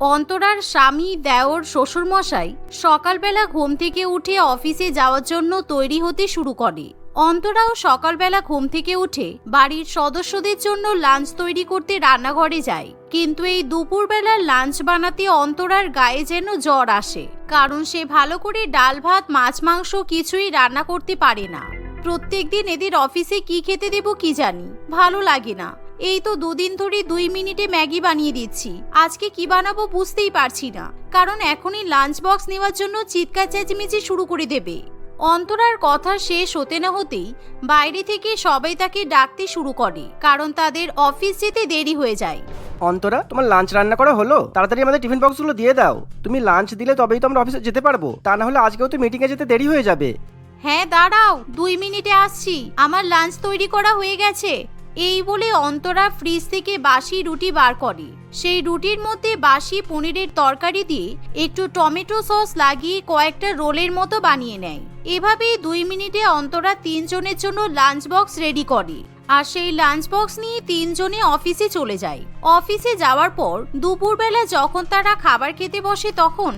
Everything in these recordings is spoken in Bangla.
অন্তরার স্বামী, দেওর, শ্বশুরমশাই সকালবেলা ঘুম থেকে উঠে অফিসে যাওয়ার জন্য তৈরি হতে শুরু করে। অন্তরাও সকালবেলা ঘুম থেকে উঠে বাড়ির সদস্যদের জন্য লাঞ্চ তৈরি করতে রান্নাঘরে যায়। কিন্তু এই দুপুরবেলার লাঞ্চ বানাতে অন্তরার গায়ে যেন জ্বর আসে, কারণ সে ভালো করে ডাল ভাত, মাছ, মাংস কিছুই রান্না করতে পারে না। প্রত্যেকদিন এদের অফিসে কি খেতে দেব কি জানি, ভালো লাগে না। এই তো দুদিন ধরে দুই মিনিটে ম্যাগি বানিয়ে দিচ্ছি। আজকে কি বানাবো বুঝতেই পারছি না। কারণ এখনই লাঞ্চ বক্স নেওয়ার জন্য চিৎকার চেঁচিমেচি শুরু করে দেবে। অন্তরার কথা শেষ হতে না হতেই বাইরে থেকে সবাই তাকে ডাকতে শুরু করে কারণ তাদের অফিস যেতে দেরি হয়ে যায়। অন্তরা তোমার লাঞ্চ রান্না করা হলো? তাড়াতাড়ি আমাদের টিফিন বক্সগুলো দিয়ে দাও। তুমি লাঞ্চ দিলে তবেই তো আমরা অফিসে যেতে পারব। তা না হলে আজকেও তো মিটিংয়ে যেতে দেরি হয়ে যাবে। হ্যাঁ দাঁড়াও। দুই মিনিটে আসছি। আমার লাঞ্চ তৈরি করা হয়ে গেছে। এই বলে অন্তরা ফ্রিজ থেকে বাসি রুটি বার করে। সেই রুটির মধ্যে বাসি পনিরের তরকারি দিয়ে একটু টমেটো সস লাগিয়ে কয়েকটা রোলের মতো বানিয়ে নেয়। এভাবেই দুই মিনিটে অন্তরা তিনজনের জন্য লাঞ্চ বক্স রেডি করে। আর সেই লাঞ্চ বক্স নিয়ে তিনজনে অফিসে চলে যায়। অফিসে যাওয়ার পর দুপুরবেলা যখন তারা খাবার খেতে বসে তখন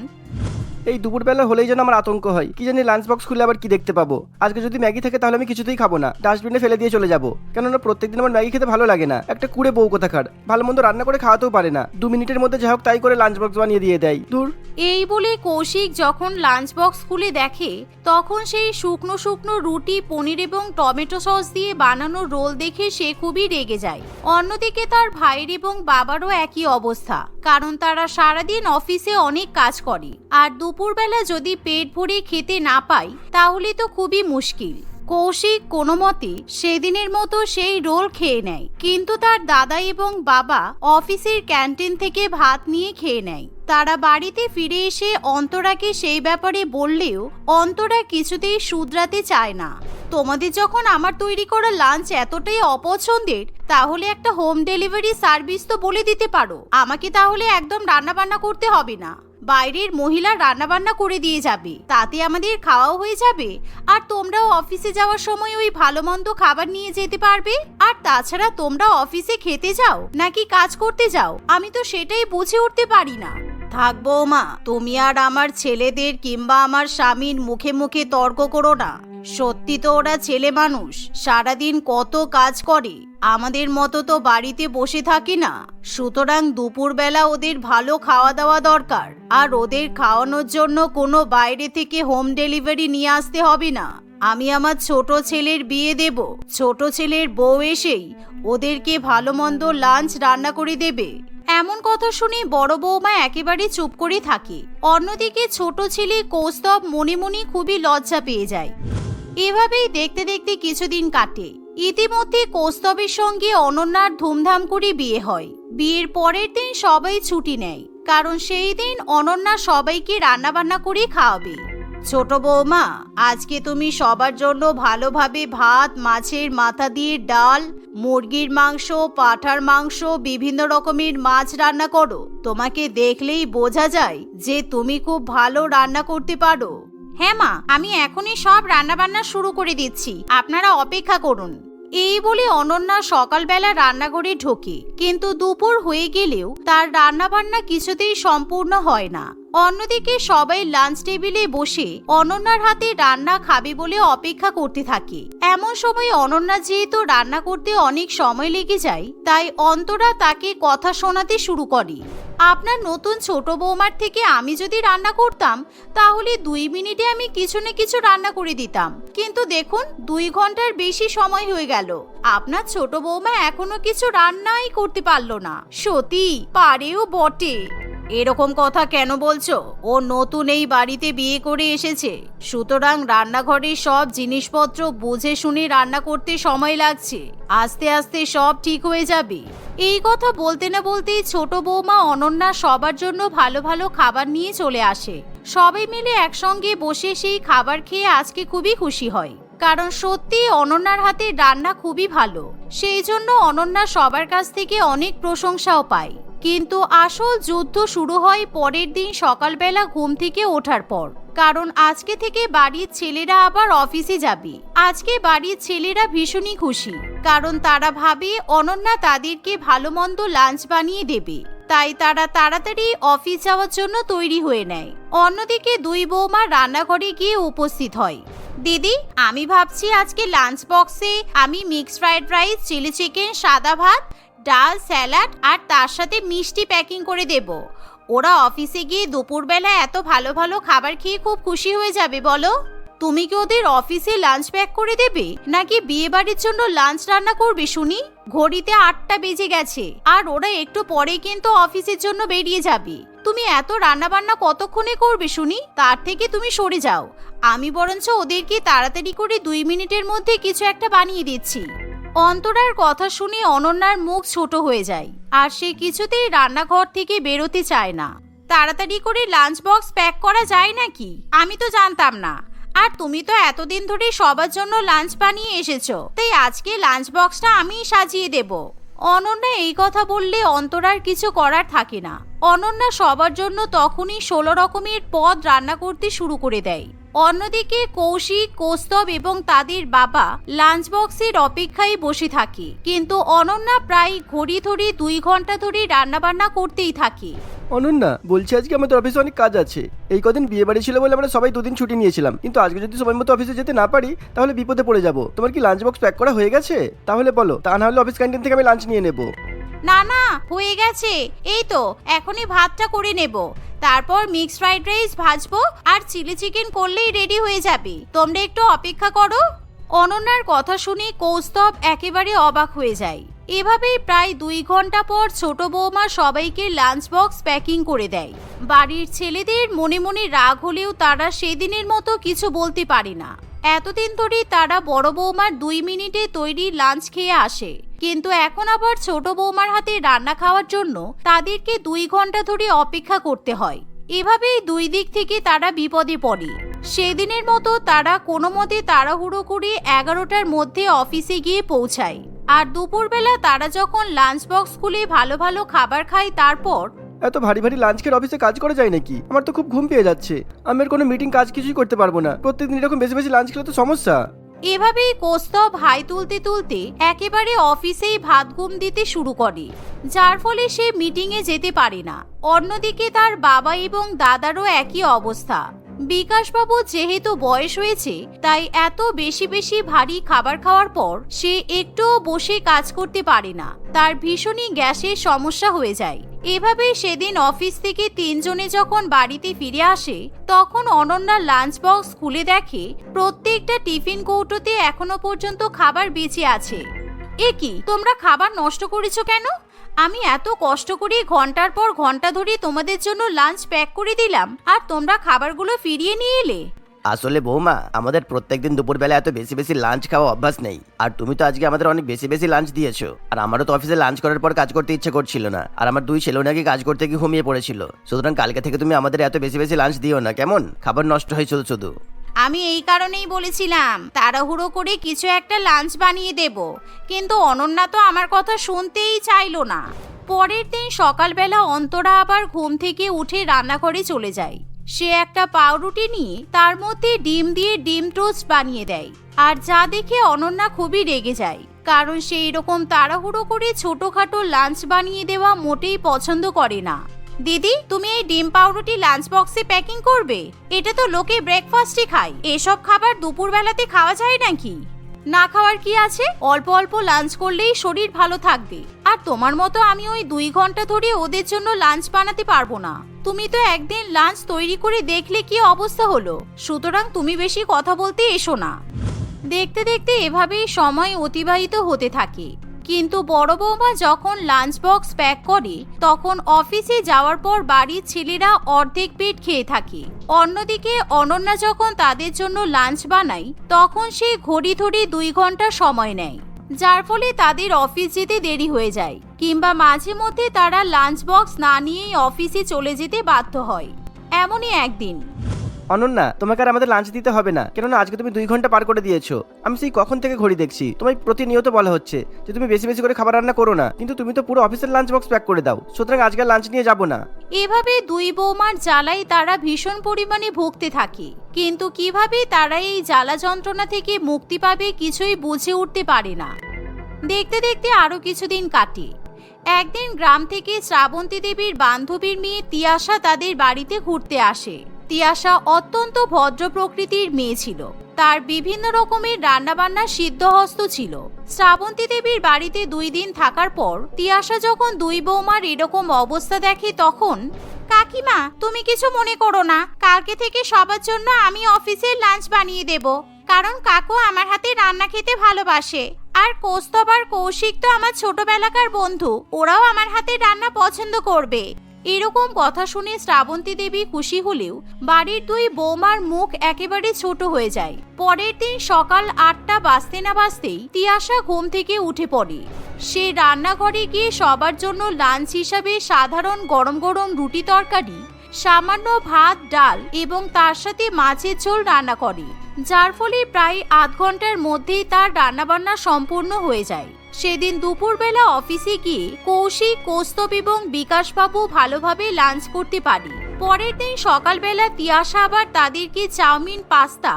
এই দুপুরবেলা হলেই যেন আমার আতঙ্ক হয়। কি জানি লাঞ্চ বক্স খুলে আবার কি দেখতে পাবো। আজকে যদি ম্যাগি থাকে তাহলে আমি কিছুতেই খাব না। ডাস্টবিনে ফেলে দিয়ে চলে যাব। কেননা প্রত্যেকদিন আমার ম্যাগি খেতে ভালো লাগে না। একটা কুড়ে বউ কোথাকার। ভালো মন্দ রান্না করে খাওয়াতেও পারে না। দু মিনিটের মধ্যে যা হোক তাই করে লাঞ্চ বক্স বানিয়ে দিয়ে দেয়। দূর। এই বলে কৌশিক যখন লাঞ্চ বক্স খুলে দেখে, তখন সেই শুকনো শুকনো রুটি, পনির এবং টমেটো সস দিয়ে বানানো রোল দেখে সে খুবই রেগে যায়। অন্যদিকে তার ভাইয়ের এবং বাবারও একই অবস্থা। কারণ তারা সারাদিন অফিসে অনেক কাজ করে। আর দুপুরবেলা যদি পেট ভরে খেতে না পাই, তাহলে তো খুবই মুশকিল। কৌশিক কোনো মতে সেদিনের মতো সেই রোল খেয়ে নেয়, কিন্তু তার দাদা এবং বাবা অফিসের ক্যান্টিন থেকে ভাত নিয়ে খেয়ে নেয়। তারা বাড়িতে ফিরে এসে অন্তরাকে সেই ব্যাপারে বললেও অন্তরা কিছুতেই শুধরাতে চায় না। তোমাদের যখন আমার তৈরি করা লাঞ্চ এতটাই অপছন্দের, তাহলে একটা হোম ডেলিভারি সার্ভিস তো বলে দিতে পারো। আমাকে তাহলে একদম রান্না বান্না করতে হবে না। বাইরের মহিলা রান্নাবান্না করে দিয়ে যাবে। তাতে আমাদের খাওয়াও হয়ে যাবে। আর তোমরাও অফিসে যাওয়ার সময় ওই ভালো মন্দ খাবার নিয়ে যেতে পারবে। আর তাছাড়া তোমরা অফিসে খেতে যাও, নাকি কাজ করতে যাও। আমি তো সেটাই বুঝে উঠতে পারি না। থাকব মা তুমি আর আমার ছেলেদের কিংবা আমার স্বামীর মুখে মুখে তর্ক করো না। সত্যি তো ওরা ছেলে মানুষ, সারাদিন কত কাজ করে, আমাদের মতো তো বাড়িতে বসে থাকি না। সুতরাং দুপুরবেলা ওদের ভালো খাওয়া দাওয়া দরকার, আর ওদের খাওয়ানোর জন্য কোনো বাইরে থেকে হোম ডেলিভারি নিয়ে আসতে হবে না। আমি আমার ছোট ছেলের বিয়ে দেব, ছোট ছেলের বউ এসেই ওদেরকে ভালো মন্দ লাঞ্চ রান্না করে দেবে। এমন কথা শুনে বড় বৌমা একেবারে চুপ করে থাকে। অন্যদিকে ছোট ছেলে কৌস্তব মনে মনে খুবই লজ্জা পেয়ে যায়। এভাবেই দেখতে দেখতে কিছুদিন কাটে। ইতিমধ্যে কৌস্তবের সঙ্গে অনন্যার ধুমধাম করে বিয়ে হয়। বিয়ের পরের দিন সবাই ছুটি নেয়, কারণ সেই দিন অনন্যা সবাইকে রান্নাবান্না করে খাওয়াবে। ছোট বৌমা, আজকে তুমি সবার জন্য ভালোভাবে ভাত, মাছের মাথা দিয়ে ডাল, মুরগির মাংস, পাঠার মাংস, বিভিন্ন রকমের মাছ রান্না করো। তোমাকে দেখলেই বোঝা যায় যে তুমি খুব ভালো রান্না করতে পারো। হ্যাঁ মা, আমি এখনই সব রান্নাবান্না শুরু করে দিচ্ছি। আপনারা অপেক্ষা করুন। এই বলে অনন্যা সকালবেলা রান্নাঘরে ঢোকে, কিন্তু দুপুর হয়ে গেলেও তার রান্নাবান্না কিছুতেই সম্পূর্ণ হয় না। অন্যদিকে সবাই লাঞ্চ টেবিলে বসে অনন্যার হাতে রান্না খাবে বলে অপেক্ষা করতে থাকে। এমন সময় অনন্যা যেহেতু রান্না করতে অনেক সময় লেগে যায়, তাই অন্তরা তাকে কথা শোনাতে শুরু করে। আপনার নতুন ছোট বৌমার থেকে আমি যদি রান্না করতাম, তাহলে দুই মিনিটে আমি কিছু না কিছু রান্না করে দিতাম। কিন্তু দেখুন, দুই ঘণ্টার বেশি সময় হয়ে গেল। আপনার ছোট বৌমা এখনও কিছু রান্নাই করতে পারল না। সত্যি, পারেও বটে। এরকম কথা কেন বলছো? ও নতুন এই বাড়িতে বিয়ে করে এসেছে। সুতরাং রান্নাঘরের সব জিনিসপত্র বুঝে শুনে রান্না করতে সময় লাগছে। আস্তে আস্তে সব ঠিক হয়ে যাবে। এই কথা বলতে না বলতেই ছোট বৌমা অনন্যা সবার জন্য ভালো ভালো খাবার নিয়ে চলে আসে। সবাই মিলে একসঙ্গে বসে সেই খাবার খেয়ে আজকে খুবই খুশি হয়। কারণ সত্যি অনন্যার হাতে রান্না খুবই ভালো। সেই জন্য অনন্যা সবার কাছ থেকে অনেক প্রশংসাও পায়। কিন্তু আসল যুদ্ধ শুরু হয় পরের দিন সকালবেলা ঘুম থেকে ওঠার পর। কারণ আজকে থেকে বাড়ির ছেলেরা আবার অফিসে যাবে। আজকে বাড়ির ছেলেরা ভীষণই খুশি। কারণ তারা ভাবে অনন্যা তাদেরকে ভালো মন্দ লাঞ্চ বানিয়ে দেবে। তাই তারা তাড়াতাড়ি অফিস যাওয়ার জন্য তৈরি হয়ে নেয়। অন্যদিকে দুই বৌমা রান্নাঘরে গিয়ে উপস্থিত হয়। দিদি, আমি ভাবছি আজকে লাঞ্চ বক্সে আমি mix fried rice, chilli chicken, সাদা ভাত ডাল, স্যালাড আর তার সাথে মিষ্টি প্যাকিং করে দেব। ওরা অফিসে গিয়ে দুপুরবেলা এত ভালো ভালো খাবার খেয়ে খুব খুশি হয়ে যাবে, বলো? তুমি কি ওদের অফিসে লাঞ্চ প্যাক করে দেবে? নাকি বিয়ে বাড়ির জন্য লাঞ্চ রান্না করবে, শুনি? ঘড়িতে আটটা বেজে গেছে, আর ওরা একটু পরে কিন্তু অফিসের জন্য বেরিয়ে যাবে। তুমি এত রান্না বান্না কতক্ষণে করবে, শুনি? তার থেকে তুমি সরে যাও। আমি বরঞ্চ ওদেরকে তাড়াতাড়ি করে দুই মিনিটের মধ্যে কিছু একটা বানিয়ে দিচ্ছি। অন্তরার কথা শুনে অনন্যার মুখ ছোট হয়ে যায়, আর সে কিছুতেই রান্নাঘর থেকে বেরোতে চায় না। তাড়াতাড়ি করে লাঞ্চ বক্স প্যাক করা যায় নাকি? আমি তো জানতাম না। আর তুমি তো এতদিন ধরে সবার জন্য লাঞ্চ বানিয়ে এসেছ, তাই আজকে লাঞ্চ বক্সটা আমিই সাজিয়ে দেব। অনন্যা এই কথা বললে অন্তরার কিছু করার থাকে না। অনন্যা সবার জন্য তখনই ষোলো রকমের পদ রান্না করতে শুরু করে দেয়। অন্যদিকে কৌশিক কৌস্তব এবং তাদের বাবা লাঞ্চ বক্সের অপেক্ষায় বসে থাকে। কিন্তু অনন্যা প্রায় ঘড়ি ধরে দুই ঘণ্টা ধরে রান্নাবান্না করতেই থাকে। অনন্যা বলছি আজকে আমাদের অফিসে অনেক কাজ আছে। এই কদিন বিয়ে বাড়ি ছিল বলে আমরা সবাই দুদিন ছুটি নিয়েছিলাম। কিন্তু আজকে যদি সময় মতো অফিসে যেতে না পারি তাহলে বিপদে পড়ে যাব। তোমার কি লাঞ্চ বক্স প্যাক করা হয়ে গেছে? তাহলে বলো তা না হলে অফিস ক্যান্টিন থেকে আমি লাঞ্চ নিয়ে নেব। না না হয়ে গেছে। এই তো এখনই ভাতটা করে নেব। তারপর মিক্স ফ্রাইড রাইস ভাজবো আর চিলি চিকেন করলেই রেডি হয়ে যাবে। তোমরা একটু অপেক্ষা করো। অনন্যার কথা শুনে কৌস্তব একেবারে অবাক হয়ে যায়। এভাবেই প্রায় দুই ঘণ্টা পর ছোট বৌমা সবাইকে লাঞ্চ বক্স প্যাকিং করে দেয়। বাড়ির ছেলেদের মনে মনে রাগ হলেও তারা সেদিনের মতো কিছু বলতে পারে না। এতদিন ধরে তারা বড় বৌমার দুই মিনিটে তৈরি লাঞ্চ খেয়ে আসে। কিন্তু এখন আবার ছোট বৌমার হাতে রান্না খাওয়ার জন্য তাদেরকে দুই ঘণ্টা ধরে অপেক্ষা করতে হয়। এভাবেই দুই দিক থেকে তারা বিপদে পড়ে। সেদিনের মতো তারা কোনো মতে তাড়াহুড়ো করে এগারোটার মধ্যে অফিসে গিয়ে পৌঁছায়। আর দুপুরবেলা তারা যখন লাঞ্চ বক্স খুলে ভালো ভালো খাবার খায়, তারপর এত ভারী ভারী লাঞ্চ খেয়ে অফিসে কাজ করা যায় নাকি? আমার তো খুব ঘুম পেয়ে যাচ্ছে। আমি আর কোনো মিটিং কাজ কিছুই করতে পারব না। প্রত্যেকদিন এরকম বেশি বেশি লাঞ্চ খেলে তো সমস্যা। এভাবেই কোস্তব হাই তুলতে তুলতে একেবারে অফিসেই ভাত ঘুম দিতে শুরু করে। যার ফলে সে মিটিংয়ে যেতে পারে না। অন্যদিকে তার বাবা এবং দাদারও একই অবস্থা। বিকাশবাবু যেহেতু বয়স হয়েছে, তাই এত বেশি বেশি ভারী খাবার খাওয়ার পর সে একটুও বসে কাজ করতে পারে না। তার ভীষণই গ্যাসের সমস্যা হয়ে যায়। এভাবে সেদিন অফিস থেকে তিনজনে যখন বাড়িতে ফিরে আসে, তখন অনন্যা লাঞ্চ বক্স খুলে দেখে, প্রত্যেকটা টিফিন কৌটোতে এখনও পর্যন্ত খাবার বেঁচে আছে। এ কি? তোমরা খাবার নষ্ট করেছ কেন? আমি এত কষ্ট করে ঘণ্টার পর ঘণ্টা ধরে তোমাদের জন্য লাঞ্চ প্যাক করে দিলাম, আর তোমরা খাবারগুলো ফিরিয়ে নিয়ে এলে। আসলে বৌমা, আমাদের প্রত্যেকদিন দুপুরবেলা এত বেশি বেশি লাঞ্চ খাওয়া অভ্যাস নেই, আর তুমি তো আজকে আমাদের অনেক বেশি বেশি লাঞ্চ দিয়েছ, আর আমারও তো অফিসে লাঞ্চ করার পর কাজ করতে ইচ্ছে করছিল না, আর আমার দুই ছেলেও নাকি কাজ করতে গিয়ে ঘুমিয়ে পড়েছিল, সুতরাং কালকে থেকে তুমি আমাদের এত বেশি বেশি লাঞ্চ দিও না, কেমন? খাবার নষ্ট হয় শুধু শুধু আমি এই কারণেই বলেছিলাম, তাড়াহুড়ো করে কিছু একটা লাঞ্চ বানিয়ে দেব। কিন্তু অনন্যা তো আমার কথা শুনতেই চাইলো না। পরের দিন সকালবেলা অন্তরা আবার ঘুম থেকে উঠে রান্নাঘরে চলে যায়। সে একটা পাউরুটি নিয়ে তার মধ্যে ডিম দিয়ে ডিম টোস্ট বানিয়ে দেয়। আর যা দেখে অনন্যা খুবই রেগে যায়, কারণ সে এরকম তাড়াহুড়ো করে ছোটখাটো লাঞ্চ বানিয়ে দেওয়া মোটেই পছন্দ করে না। দিদি, তুমি এই ডিম পাউরুটি লাঞ্চ বক্সে প্যাকিং করবে? এটা তো লোকে ব্রেকফাস্টই খায়। এসব খাবার দুপুরবেলাতে খাওয়া যায় নাকি? না খাওয়ার কি আছে? অল্প অল্প লাঞ্চ করলেই শরীর ভালো থাকবে। আর তোমার মতো আমি ওই দুই ঘণ্টা ধরে ওদের জন্য লাঞ্চ বানাতে পারব না। তুমি তো একদিন লাঞ্চ তৈরি করে দেখলে কি অবস্থা হলো? সুতরাং তুমি বেশি কথা বলতে এসো না। দেখতে দেখতে এভাবেই সময় অতিবাহিত হতে থাকে। কিন্তু বড় বৌমা যখন লাঞ্চ বক্স প্যাক করে, তখন অফিসে যাওয়ার পর বাড়ির ছেলেরা অর্ধেক পেট খেয়ে থাকে। অন্যদিকে অনন্যা যখন তাদের জন্য লাঞ্চ বানায়, তখন সে ঘড়ি ধরে দুই ঘণ্টা সময় নেয়, যার ফলে তাদের অফিস যেতে দেরি হয়ে যায়, কিংবা মাঝে মধ্যে তারা লাঞ্চ বক্স না নিয়েই অফিসে চলে যেতে বাধ্য হয়। এমনই একদিন। অনন্যা, তোমাকে আর আমাদের লাঞ্চ দিতে হবে না। কেননা আজকে তুমি দুই ঘণ্টা পার করে দিয়েছ। আমি সেই কখন থেকে ঘড়ি দেখছি। তোমায় প্রতিনিয়ত বলা হচ্ছে যে তুমি বেশি বেশি করে খাবার রান্না করো না। কিন্তু তুমি তো পুরো অফিসের লাঞ্চ বক্স প্যাক করে দাও। সুতরাং আজকে লাঞ্চ নিয়ে যাব না। এভাবে দুই বৌমার জ্বালাই তারা ভীষণ পরিমাণে ভুগতে থাকে। কিন্তু কীভাবে তারা এই জ্বালা যন্ত্রণা থেকে মুক্তি পাবে কিছুই বুঝে উঠতে পারে না। দেখতে দেখতে আরও কিছুদিন কাটে। একদিন গ্রাম থেকে শ্রাবন্তী দেবীর বান্ধবীর মেয়ে তিয়াশা তাদের বাড়িতে ঘুরতে আসে। তিয়াশা অত্যন্ত ভদ্র প্রকৃতির মেয়ে ছিল। তার বিভিন্ন রকমের রান্নাবান্না সিদ্ধহস্ত ছিল। শ্রাবন্তী দেবীর বাড়িতে দুই দিন থাকার পর তিয়াশা যখন দুই বৌমার এরকম অবস্থা দেখে তখন, কাকিমা, তুমি কিছু মনে করো না, কালকে থেকে সবার জন্য আমি অফিসের লাঞ্চ বানিয়ে দেব, কারণ কাকু আমার হাতে রান্না খেতে ভালোবাসে। আর কৌস্তব আর কৌশিক তো আমার ছোটবেলাকার বন্ধু, ওরাও আমার হাতে রান্না পছন্দ করবে। এরকম কথা শুনে শ্রাবন্তী দেবী খুশি হলেও বাড়ির দুই বৌমার মুখ একেবারে ছোট হয়ে যায়। পরের দিন সকাল আটটা বাজতে না বাজতেই তিয়াশা ঘুম থেকে উঠে পড়ে। সে রান্নাঘরে গিয়ে সবার জন্য লাঞ্চ হিসাবে সাধারণ গরম গরম রুটি তরকারি, সামান্য ভাত, ডাল এবং তার সাথে মাছের ঝোল রান্না করে, যার ফলে প্রায় আধ ঘণ্টার মধ্যেই তার রান্নাবান্না সম্পূর্ণ হয়ে যায়। সেদিন দুপুরবেলা অফিসে গিয়ে কৌশিক, কৌস্তব এবং বিকাশবাবু ভালোভাবে লাঞ্চ করতে পারি। পরের দিন সকালবেলা তিয়াশা আবার তাদেরকে চাউমিন, পাস্তা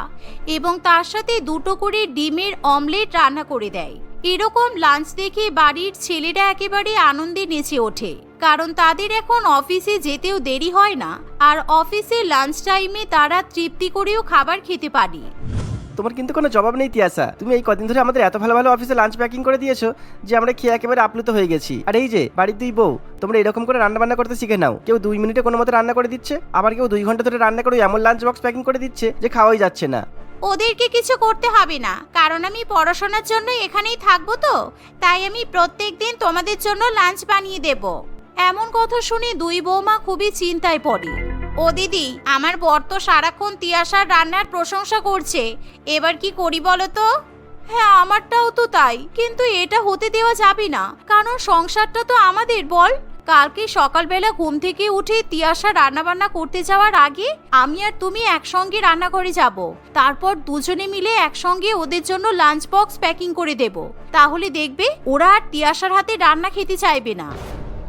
এবং তার সাথে দুটো করে ডিমের অমলেট রান্না করে দেয়। এরকম লাঞ্চ দেখে বাড়ির ছেলেরা একেবারে আনন্দে নেচে ওঠে। কারণ তাদের এখন অফিসে যেতেও দেরি হয় না, আর অফিসে লাঞ্চ টাইমে তারা তৃপ্তি করেও খাবার খেতে পারে। তোমার কিন্তু কোনো জবাব নেই, তিয়াসা। তুমি এই কদিন ধরে আমাদের এত ভালো ভালো অফিসে লাঞ্চ প্যাকিং করে দিয়েছ যে আমরা খেয়ে একেবারে আপ্লুত হয়ে গেছি। আর এই যে, বাড়ির দুই বউ, তোমরা এরকম করে রান্না বান্না করতে শিখে নাও। কেউ দুই মিনিটে কোনো মতো রান্না করে দিচ্ছে, আবার কেউ দুই ঘণ্টা ধরে রান্না করে এমন লাঞ্চ বক্স প্যাকিং করে দিচ্ছে যে খাওয়াই যাচ্ছে না। ওদেরকে কিছু করতে হবে না, কারণ আমি পড়াশোনার জন্য এখানেই থাকব তো। তাই আমি প্রত্যেক দিন তোমাদের জন্য লাঞ্চ বানিয়ে দেব। এমন কথা শুনে দুই বৌমা খুবই চিন্তায় পড়ে। ও দিদি, আমার বর তো সারাক্ষণ তিয়াশার রান্নার প্রশংসা করছে। এবার কি করি বলো তো? হ্যাঁ আমারটাও তো তাই, কিন্তু এটা হতে দেওয়া যাবে না। কারণ সংসারটা তো আমাদের, বল। কালকে সকালবেলা ঘুম থেকে উঠে তিয়াশা রান্নাবান্না করতে যাওয়ার আগে আমি আর তুমি একসঙ্গে রান্নাঘরে যাব। তারপর দুজনে মিলে একসঙ্গে ওদের জন্য লাঞ্চ বক্স প্যাকিং করে দেব। তাহলে দেখবে ওরা আর তিয়াশার হাতে রান্না খেতে চাইবে না।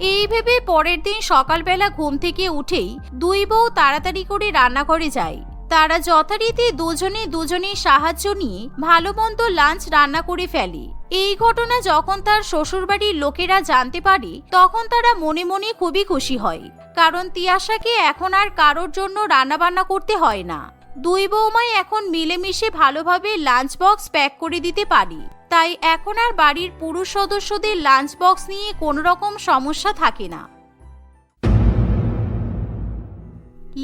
এই ভেবে পরের দিন সকালবেলা ঘুম থেকে উঠেই দুই বউ তাড়াতাড়ি করে রান্নাঘরে যায়। তারা যথারীতি দুজনে দুজনের সাহায্য নিয়ে ভালো মন্দ লাঞ্চ রান্না করে ফেলে। এই ঘটনা যখন তার শ্বশুরবাড়ির লোকেরা জানতে পারে, তখন তারা মনে মনে খুবই খুশি হয়। কারণ তিয়াশাকে এখন আর কারোর জন্য রান্নাবান্না করতে হয় না। দুই বৌমাই এখন মিলেমিশে ভালোভাবে লাঞ্চ বক্স প্যাক করে দিতে পারি। তাই এখন আর বাড়ির পুরুষ সদস্যদের লাঞ্চ বক্স নিয়ে কোনো রকম সমস্যা থাকে না।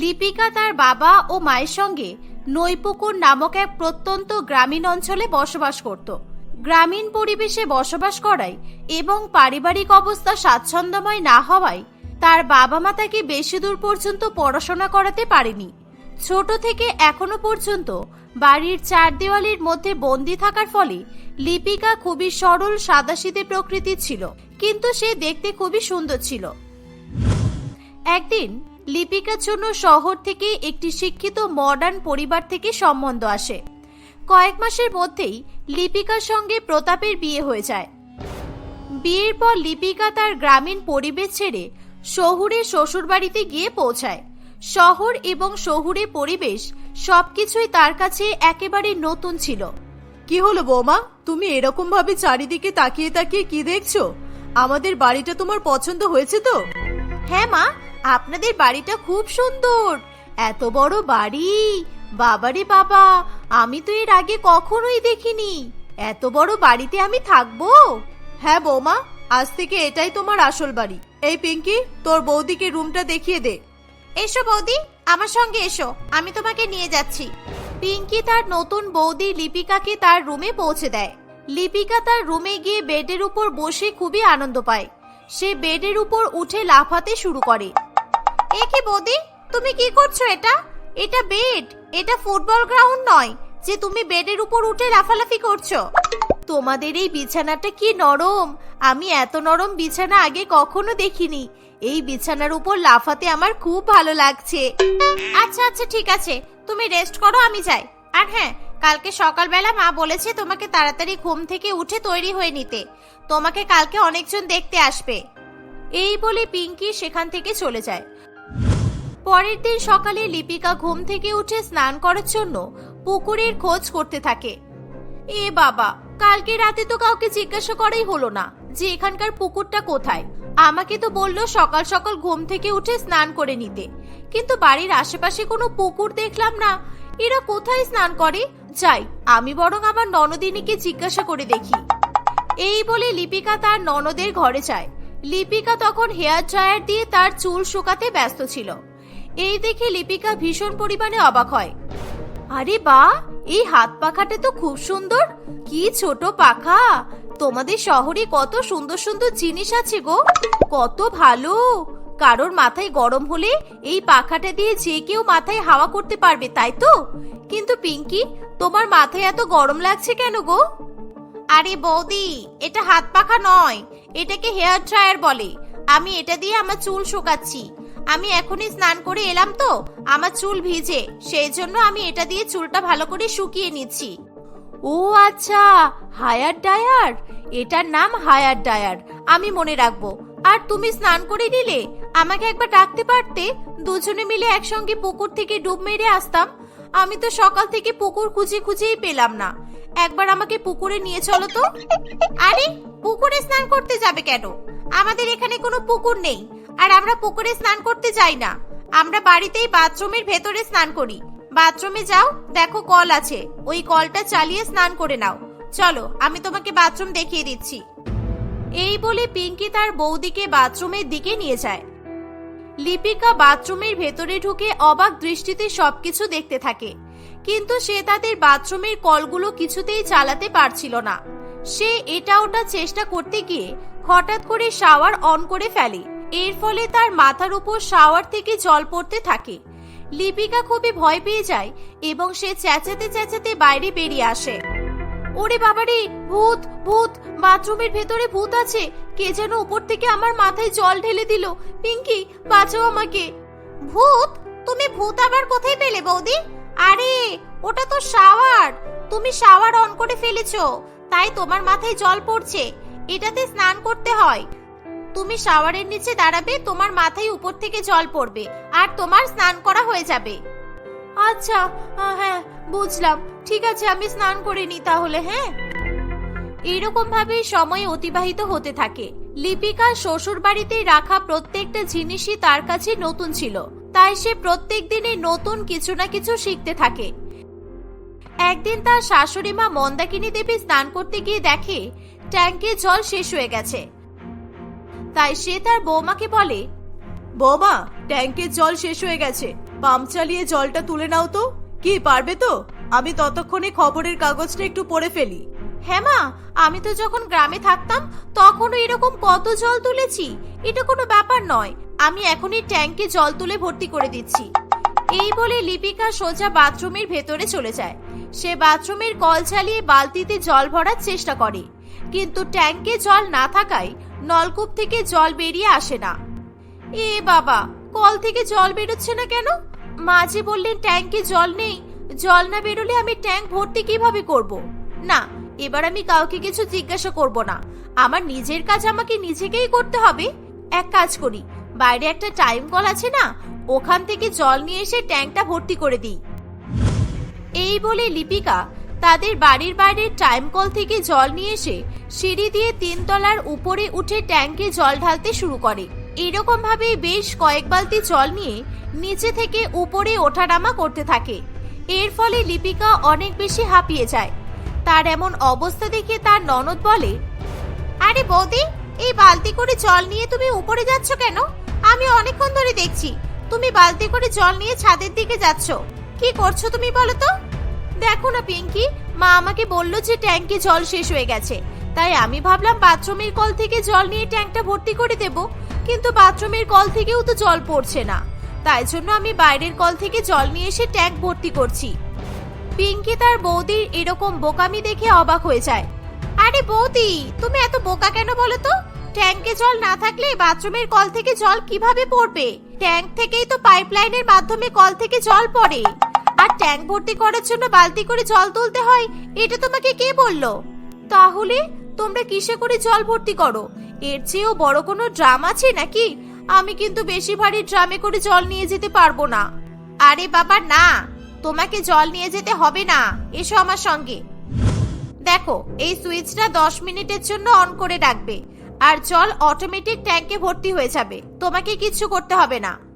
লিপিকা তার বাবা ও মায়ের সঙ্গে নৈপুকুর নামক এক প্রত্যন্ত গ্রামীণ অঞ্চলে বসবাস করত। গ্রামীণ পরিবেশে বসবাস করায় এবং পারিবারিক অবস্থা স্বাচ্ছন্দ্যময় না হওয়ায় তার বাবা মা তাকে বেশি দূর পর্যন্ত পড়াশোনা করাতে পারেনি। ছোট থেকে এখনও পর্যন্ত বাড়ির চার দেওয়ালির মধ্যে বন্দি থাকার ফলে লিপিকা খুবই সরল সাদাসিদে প্রকৃতির ছিল, কিন্তু সে দেখতে খুবই সুন্দর ছিল। একদিন লিপিকার জন্য শহর থেকে একটি শিক্ষিত মডার্ন পরিবার থেকে সম্বন্ধ আসে। কয়েক মাসের মধ্যেই লিপিকার সঙ্গে প্রতাপের বিয়ে হয়ে যায়। বিয়ের পর লিপিকা তার গ্রামীণ পরিবেশ ছেড়ে শহুরে শ্বশুরবাড়িতে গিয়ে পৌঁছায়। শহর এবং শহুরে পরিবেশ সবকিছুই তার কাছে একেবারে নতুন ছিল। কি হলো বৌমা? তুমি এরকম ভাবে চারিদিকে তাকিয়ে তাকিয়ে কি দেখছ? আমাদের বাড়িটা তোমার পছন্দ হয়েছে তো? হ্যাঁ মা আপনাদের বাড়িটা খুব সুন্দর। এত বড় বাড়ি। বাবারে বাবা আমি তো এর আগে কখনোই দেখিনি। এত বড় বাড়িতে আমি থাকব? হ্যাঁ বৌমা আজ থেকে এটাই তোমার আসল বাড়ি। এই পিঙ্কি তোর বৌদিকে রুমটা দেখিয়ে দে। এসো বৌদি, আমার সঙ্গে এসো। আমি তোমাকে নিয়ে যাচ্ছি। পিঙ্কি তার নতুন বৌদি লিপিকাকে তার রুমে পৌঁছে দেয়। লিপিকা তার রুমে গিয়ে বেডের উপর বসে খুবই আনন্দ পায়। সে বেডের উপর উঠে লাফাতে শুরু করে। এ কি বৌদি, তুমি কি করছ এটা? এটা বেড, এটা ফুটবল গ্রাউন্ড নয় যে তুমি বেডের উপর উঠে লাফালাফি করছ। তোমাদের এই বিছানাটা কি নরম আমি এত নরম বিছানা আগে কখনো দেখিনি। এই বিছানার উপর লাফাতে আমার খুব ভালো লাগছে। আচ্ছা আচ্ছা ঠিক আছে। তুমি রেস্ট করো, আমি যাই। আর হ্যাঁ কালকে সকালবেলা মা বলেছে তোমাকে তাড়াতাড়ি ঘুম থেকে উঠে তৈরি হয়ে নিতে। তোমাকে কালকে অনেকজন দেখতে আসবে। এই বলে পিঙ্কি সেখান থেকে চলে যায়। পরের দিন সকালে লিপিকা ঘুম থেকে উঠে স্নান করার জন্য পুকুরের খোঁজ করতে থাকে। এ বাবা কালকে রাতে তো কাউকে জিজ্ঞাসা করাই হলো না যে এখানকার পুকুরটা কোথায়। আমাকে তো বলল সকাল সকাল ঘুম থেকে উঠে স্নান করে নিতে। কিন্তু বাড়ির আশেপাশে কোনো পুকুর দেখলাম না। এরা কোথায় স্নান করে? যাই, আমি বরং আমার ননদিনীকে জিজ্ঞাসা করে দেখি। এই বলে লিপিকা তার ননদের ঘরে যায়। লিপিকা তখন হেয়ার ড্রায়ার দিয়ে তার চুল শুকাতে ব্যস্ত ছিল। এই দেখে লিপিকা ভীষণ পরিমাণে অবাক হয়। আরে বা এই হাত পাখাটা তো খুব সুন্দর। কি ছোট পাখা। তোমাদের শহরে কত সুন্দর সুন্দর জিনিস আছে গো। কত ভালো। কারোর মাথায় গরম হলে এই পাখাটা দিয়ে যে কেউ মাথায় হাওয়া করতে পারবে, তাই তো? কিন্তু পিঙ্কি, তোমার মাথায় এত গরম লাগছে কেন গো? আরে বৌদি, এটা হাত পাখা নয়। এটাকে হেয়ার ড্রায়ার বলে। আমি এটা দিয়ে আমার চুল শুকাচ্ছি। আমি এখনই স্নান করে এলাম তো। আমার চুল ভিজে, সেই জন্য আমি এটা দিয়ে চুলটা ভালো করে শুকিয়ে নিচ্ছি। ও আচ্ছা হায়ার ডায়ার? এটার নাম হায়ার ডায়ার, আমি মনে রাখব। আর তুমি স্নান করে নিলে? আমাকে একবার ডাকতে পারতে? দুজনে মিলে একসঙ্গে পুকুর থেকে ডুব মেরে আসতাম। আমি তো সকাল থেকে পুকুর খুঁজে খুঁজেই পেলাম না। একবার আমাকে পুকুরে নিয়ে চলো তো। আরে, পুকুরে স্নান করতে যাবে কেন? আমাদের এখানে কোনো পুকুর নেই। আর আমরা পুকুরে স্নান করতে যাই না। আমরা বাড়িতেই বাথরুমের ভেতরে স্নান করি। বাথরুমে যাও, দেখো কল আছে। ওই কলটা চালিয়ে স্নান করে নাও। চলো, আমি তোমাকে বাথরুম দেখিয়ে দিচ্ছি। এই বলে পিঙ্কি তার বৌদিকে বাথরুমের দিকে নিয়ে যায়। লিপিকা বাথরুমের ভেতরে ঢুকে অবাক দৃষ্টিতে সবকিছু দেখতে থাকে। কিন্তু সে তাদের বাথরুমের কলগুলো কিছুতেই চালাতে পারছিল না। সে এটা ওটা চেষ্টা করতে গিয়ে হঠাৎ করে শাওয়ার অন করে ফেলে। এর ফলে তার মাথার উপর শাওয়ার থেকে জল পড়তে থাকে। লিপিকা খুবই ভয় পেয়ে যায় এবং সে চেঁচাতে চেঁচাতে বাইরে বেরিয়ে আসে। ওরে বাবারে, ভূত ভূত, বাথরুমের ভেতরে ভূত আছে। কে যেন উপর থেকে আমার মাথায় জল ঢেলে দিল। পিঙ্কি, বাঁচাও আমাকে। ভূত, তুমি ভূত আবার কোথায় পেলে বৌদি? আরে, ওটা তো শাওয়ার। তুমি শাওয়ার অন করে ফেলেছো। তাই তোমার মাথায় জল পড়ছে। এটাতে স্নান করতে হয়। তুমি শাওয়ারের নিচে দাঁড়াবে, তোমার মাথায় উপর থেকে জল পড়বে, আর তোমার স্নান করা হয়ে যাবে। আচ্ছা হ্যাঁ বুঝলাম। ঠিক আছে, আমি স্নান করে নি তাহলে হ্যাঁ? এরকম ভাবে সময় অতিবাহিত হতে থাকে। লিপিকা শ্বশুর বাড়িতে রাখা প্রত্যেকটা জিনিসই তার কাছে নতুন ছিল। তাই সে প্রত্যেক দিনে নতুন কিছু না কিছু শিখতে থাকে। একদিন তার শাশুড়ি মা মন্দাকিনী দেবী স্নান করতে গিয়ে দেখে ট্যাঙ্কে জল শেষ হয়ে গেছে। তাই সে তার বৌমাকে বলে, বৌমা ট্যাঙ্কের জল শেষ হয়ে গেছে। পাম্প চালিয়ে জলটা তুলে নাও তো। কি, পারবে তো? আমি ততক্ষণে খবরের কাগজটা একটু পড়ে ফেলি। হ্যাঁ মা, আমি তো যখন গ্রামে থাকতাম, তখনও এরকম কত জল তুলেছি। এটা কোনো ব্যাপার নয়। আমি এখনই ট্যাঙ্কে জল তুলে ভর্তি করে দিচ্ছি। এই বলে লিপিকা সোজা বাথরুমের ভেতরে চলে যায়। সে বাথরুমের কল চালিয়ে বালতিতে জল ভরার চেষ্টা করে। কিন্তু ট্যাঙ্কে জল না থাকায় নলকূপ থেকে জল বেরিয়ে আসে না। এ বাবা, কল থেকে জল বেরোচ্ছে না কেন? মা যে বললেন ট্যাঙ্কে জল নেই। জল না বেরোলে আমি ট্যাঙ্ক ভর্তি কীভাবে করব? না, এবার আমি কাউকে কিছু জিজ্ঞাসা করব না। আমার নিজের কাজ আমাকে নিজেকেই করতে হবে। এক কাজ করি, বাইরে একটা টাইম কল আছে না, ওখান থেকে জল নিয়ে এসে ট্যাঙ্কটা ভর্তি করে দিই। এই বলে লিপিকা তাদের বাড়ির বাইরের টাইম কল থেকে জল নিয়ে এসে সিঁড়ি দিয়ে তিনতলার উপরে উঠে ট্যাঙ্কে জল ঢালতে শুরু করে। এরকম ভাবে বেশ কয়েক বালতি জল নিয়ে নিচে থেকে উপরে ওঠানামা করতে থাকে। এর ফলে লিপিকা অনেক বেশি হাঁপিয়ে যায়। তার এমন অবস্থা দেখে তার ননদ বলে, আরে বৌদি, এই বালতি করে জল নিয়ে তুমি উপরে যাচ্ছ কেন? আমি অনেকক্ষণ ধরে দেখছি, তুমি বালতি করে জল নিয়ে ছাদের দিকে যাচ্ছ। কি করছ তুমি বলো তো? দেখো না, পিঙ্কি। মা আমাকে বলল যে ট্যাঙ্কে জল শেষ হয়ে গেছে। তাই আমি ভাবলাম বাথরুমের কল থেকে জল নিয়ে ট্যাঙ্কটা ভর্তি করে দেব, কিন্তু বাথরুমের কল থেকেও তো জল পড়ছে না। তাই জন্য আমি বাইরের কল থেকে জল নিয়ে এসে ট্যাঙ্ক ভর্তি করছি। পিঙ্কি তার বৌদির এরকম বোকামি দেখে অবাক হয়ে যায়। আরে বৌদি, তুমি এত বোকা কেন বলো তো? ট্যাঙ্কে জল না থাকলে বাথরুমের কল থেকে জল কীভাবে পড়বে? ট্যাঙ্ক থেকেই তো পাইপলাইনের মাধ্যমে কল থেকে জল পড়ে। আর ট্যাঙ্ক ভর্তি করার জন্য বালতি করে জল তুলতে হয়, এটা তোমাকে কে বলল? তাহলে তোমরা কিসে করে জল ভর্তি করো? এর চেয়েও বড় কোনো ড্রাম আছে নাকি? আমি কিন্তু বেশি ভারী ড্রামে করে জল নিয়ে যেতে পারব না। আরে বাবা, না! তোমাকে জল নিয়ে যেতে হবে না। এসো আমার সঙ্গে। দেখো, এই সুইচটা দশ মিনিটের জন্য অন করে রাখবে। আর জল অটোমেটিক ট্যাঙ্কে ভর্তি হয়ে যাবে। তোমাকে কিচ্ছু করতে হবে না।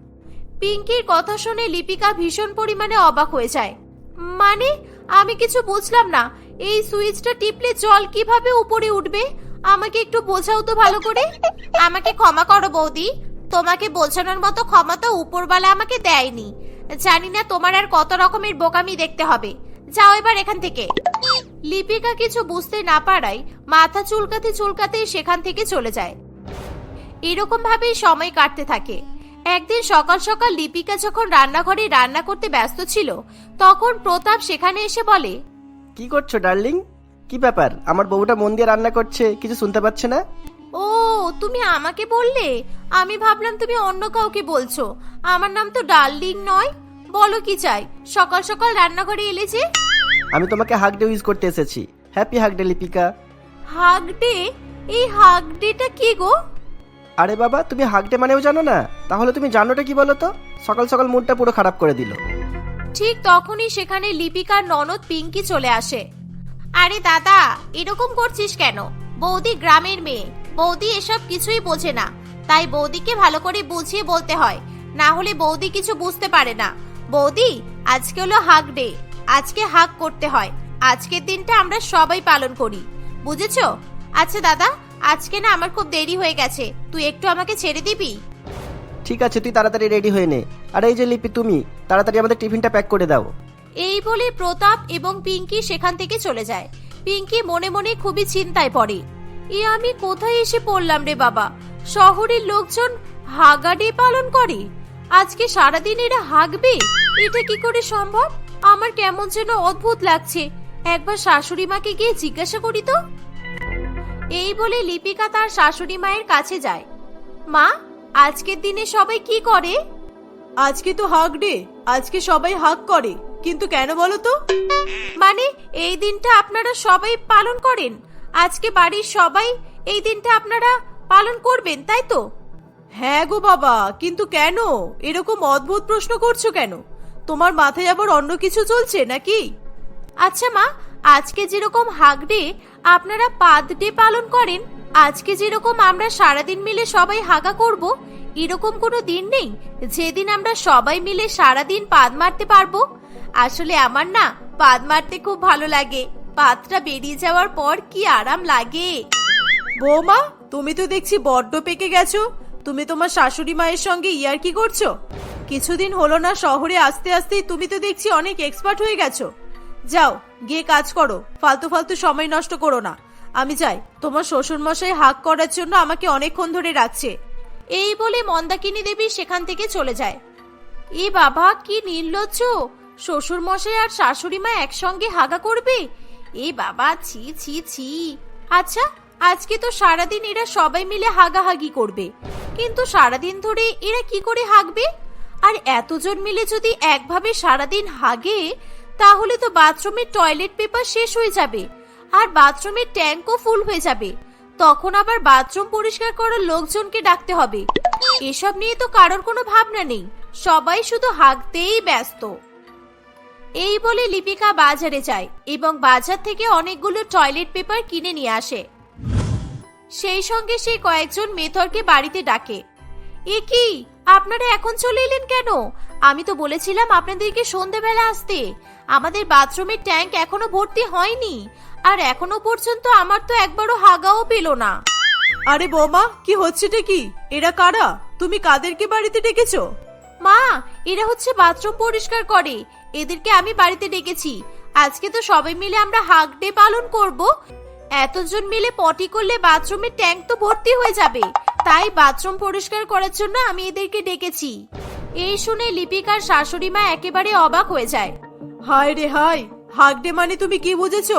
পিঙ্কির কথা শুনে লিপিকা ভীষণ পরিমাণে অবাক হয়ে যায়। মানে আমি কিছু বুঝলাম না। এই সুইচটা টিপলে জল কীভাবে উপরে উঠবে? আমাকে একটু বোঝাও তো ভালো করে। আমাকে ক্ষমা করো বৌদি। তোমাকে বোঝানোর মতো ক্ষমতা উপরওয়ালা আমাকে দেয়নি। জানি না তোমার আর কত রকমের বোকামি দেখতে হবে। যাও এবার এখান থেকে। লিপিকা কিছু বুঝতে না পারায় মাথা চুলকাতে চুলকাতে সেখান থেকে চলে যায়। এরকম ভাবেই সময় কাটতে থাকে। একদিন সকাল সকাল লিপিকা যখন রান্নাঘরে রান্না করতে ব্যস্ত ছিল তখন প্রতাপ সেখানে এসে বলে কি করছ ডার্লিং? কি ব্যাপার? আমার বউটা মন দিয়ে রান্না করছে কিছু শুনতে পাচ্ছে না? ও তুমি আমাকে বললে? আমি ভাবলাম তুমি অন্য কাউকে বলছো। আমার নাম তো ডার্লিং নয়। বলো কি চাই? সকাল সকাল রান্নাঘরে এলে যে? আমি তোমাকে হাগ ডে ইউজ করতে এসেছি। Happy hug day Lipika. Hug day? এই হাগ ডেটা কি গো? আরে বাবা, তুমি হাগ ডে মানেও জানো না। তাহলে তুমি জানোটা কি বলো তো সকাল সকাল মুডটা পুরো খারাপ করে দিল। ঠিক তখনই সেখানে লিপিকার ননদ পিঙ্কি চলে আসে। আরে দাদা, এরকম করছিস কেন? বৌদি গ্রামের মেয়ে। বৌদি এসব কিছুই বোঝে না। তাই বৌদিকে ভালো করে বুঝিয়ে বলতে হয়। না হলে বৌদি কিছু বুঝতে পারে না। বৌদি, আজকে হলো হাগ ডে। আজকে হাগ করতে হয়। আজকের দিনটা আমরা সবাই পালন করি। বুঝেছ? আচ্ছা দাদা আজকে না আমার খুব দেরি হয়ে গেছে। তুই একটু আমাকে ছেড়ে দিবি? ঠিক আছে তুই তাড়াতাড়ি রেডি হয়ে নে। আর এই যে লিপি তুমি তাড়াতাড়ি আমাদের টিফিনটা প্যাক করে দাও। এই বলে প্রতাপ এবং পিঙ্কি সেখান থেকে চলে যায়। পিঙ্কি মনে মনে খুবই চিন্তায় পড়ে। এ আমি কোথায় এসে পড়লাম রে বাবা? শহরের লোকজন হাগাডে পালন করে? আজকে সারাদিন এরা হাগবে? এটা কি করে সম্ভব? আমার কেমন যেন অদ্ভুত লাগছে। একবার শাশুড়ি মাকে গিয়ে জিজ্ঞাসা করি তো। এই বলে লিপিকা তার শাশুড়ি মায়ের কাছে যায়। মা আজকের দিনে সবাই কি করে? আজকে তো হাগ ডে আজকে সবাই হাগ করে কিন্তু কেন বলো তো? মানে এই দিনটা আপনারা সবাই পালন করেন? আজকে বাড়ির সবাই এই দিনটা আপনারা পালন করবেন তাই তো? হ্যাঁ গো বাবা কিন্তু কেন? এরকম অদ্ভুত প্রশ্ন করছ কেন? তোমার মাথায় আবার অন্য কিছু চলছে নাকি? আচ্ছা মা আজকে যেরকম হাগ ডে আপনারা পাদ ডে পালন করেন, আজকে যেরকম আমরা সারাদিন মিলে সবাই হাগা করব, এরকম কোনো দিন নেই যেদিন আমরা সবাই মিলে সারাদিন পাদ মারতে পারব। আসলে আমার না পাদ মারতে খুব ভালো লাগে। পাদটা বেরিয়ে যাওয়ার পর কি আরাম লাগে। বৌমা, তুমি তো দেখছি বড্ড পেকে গেছো। তুমি তোমার শাশুড়ি মায়ের সঙ্গে ইয়ার কি করছ। কিছুদিন হলো না শহরে আসতে আসতেই তুমি তো দেখছি অনেক এক্সপার্ট হয়ে গেছো। যাও, গিয়ে কাজ করো। ফালতু ফালতু সময় নষ্ট করো না। আমি যাই। তোমার শ্বশুর মশাই হাক করার জন্য আমাকে অনেকক্ষণ ধরে রাখছে এই বলে মন্দাকিনী দেবী সেখান থেকে চলে যায়। এ বাবা, কি নির্লজ্জ! শ্বশুর মশাই আর শাশুড়ি মা একসঙ্গে হাগা করবে? এ বাবা, ছি ছি ছি। আচ্ছা আজকে তো সারাদিন এরা সবাই মিলে হাগাহাগি করবে। কিন্তু সারাদিন ধরে এরা কি করে হাগবে? আর এতজন মিলে যদি একভাবে সারাদিন হাগে তাহলে তো বাথরুমের টয়লেট পেপার শেষ হয়ে যাবে। আর বাথরুমের ট্যাঙ্কও ফুল হয়ে যাবে। তখন আবার বাথরুম পরিষ্কার করার লোকজনকে ডাকতে হবে। এসব নিয়ে তো কারোর কোনো ভাবনা নেই। সবাই শুধু হাঁকতেই ব্যস্ত। এই বলে লিপিকা বাজারে যায় এবং বাজার থেকে অনেকগুলো টয়লেট পেপার কিনে নিয়ে আসে। সেই সঙ্গে সে কয়েকজন মেথরকে বাড়িতে ডাকে। এ কি? আপনারা এখন চলে এলেন কেন? আমি তো বলেছিলাম আপনাদেরকে সন্ধেবেলা আসতে। আমাদের বাথরুমের ট্যাঙ্ক এখনও ভর্তি হয়নি। আর এখনও পর্যন্ত আমার তো একবারও হাগাও পেল না। আরে বৌমা কি হচ্ছেটা কি? এরা কারা? তুমি কাদেরকে বাড়িতে ডেকেছো? মা এরা হচ্ছে বাথরুম পরিষ্কার করে। এদেরকে আমি বাড়িতে ডেকেছি। আজকে তো সবাই মিলে আমরা হাগ ডে পালন করব। এতজন মিলে পটি করলে বাথরুমের ট্যাঙ্ক তো ভর্তি হয়ে যাবে। তাই বাথরুম পরিষ্কার করার জন্য আমি এদেরকে ডেকেছি। এই শুনে লিপিকার শাশুড়ি মা একেবারে অবাক হয়ে যায়। হায় রে হায় হাগ ডে মানে তুমি কি বুঝেছ?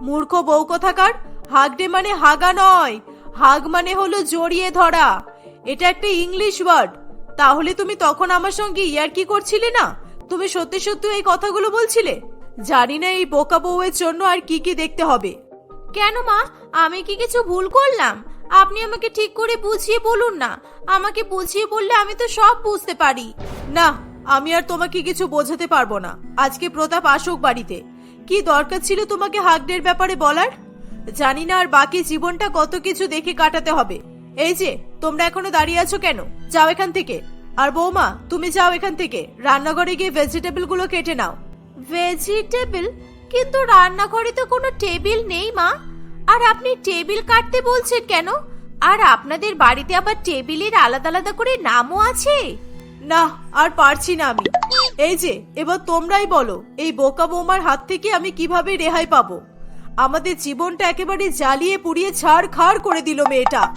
মূর্খ বউ কথাকার হাগ ডে মানে হাগা নয় হাগ মানে হলো জড়িয়ে ধরা। এটা একটা ইংলিশ ওয়ার্ড। তাহলে তুমি তখন আমার সঙ্গে ইয়ার কি করছিলে না? তুমি সত্যি সত্যি এই কথাগুলো বলছিলে? জানি না এই বোকা বউয়ের জন্য আর কি কি দেখতে হবে। কেন মা? আমি কি কিছু ভুল করলাম? আপনি আমাকে ঠিক করে বুঝিয়ে বলুন না। আমাকে বুঝিয়ে বললে আমি তো সব বুঝতে পারি। না আমি আর তোমাকে কিছু বোঝাতে পারব না। আজকে প্রতাপ আসুক বাড়িতে। কি দরকার ছিল তোমাকে হাগডের ব্যাপারে বলার? জানি না আর বাকি জীবনটা কত কিছু দেখে কাটাতে হবে। এই যে, তোমরা এখনও দাঁড়িয়ে আছো কেন? যাও এখান থেকে। আর বৌমা, তুমি যাও এখান থেকে। রান্নাঘরে গিয়ে ভেজিটেবলগুলো কেটে নাও। ভেজিটেবল? কিন্তু রান্নাঘরে তো কোনো টেবিল নেই, মা। আর আপনি টেবিল কাটতে বলছেন কেন? আর আপনাদের বাড়িতে আবার টেবিলের আলাদা আলাদা করে নামও আছে? না, আর পারছি না আমি। এই যে, এবার তোমরাই বলো, এই বোকা বোমার হাত থেকে আমি কীভাবে রেহাই পাবো? আমাদের জীবনটা একেবারে জ্বালিয়ে পুড়িয়ে ছাড় খাড় করে দিল মেয়েটা।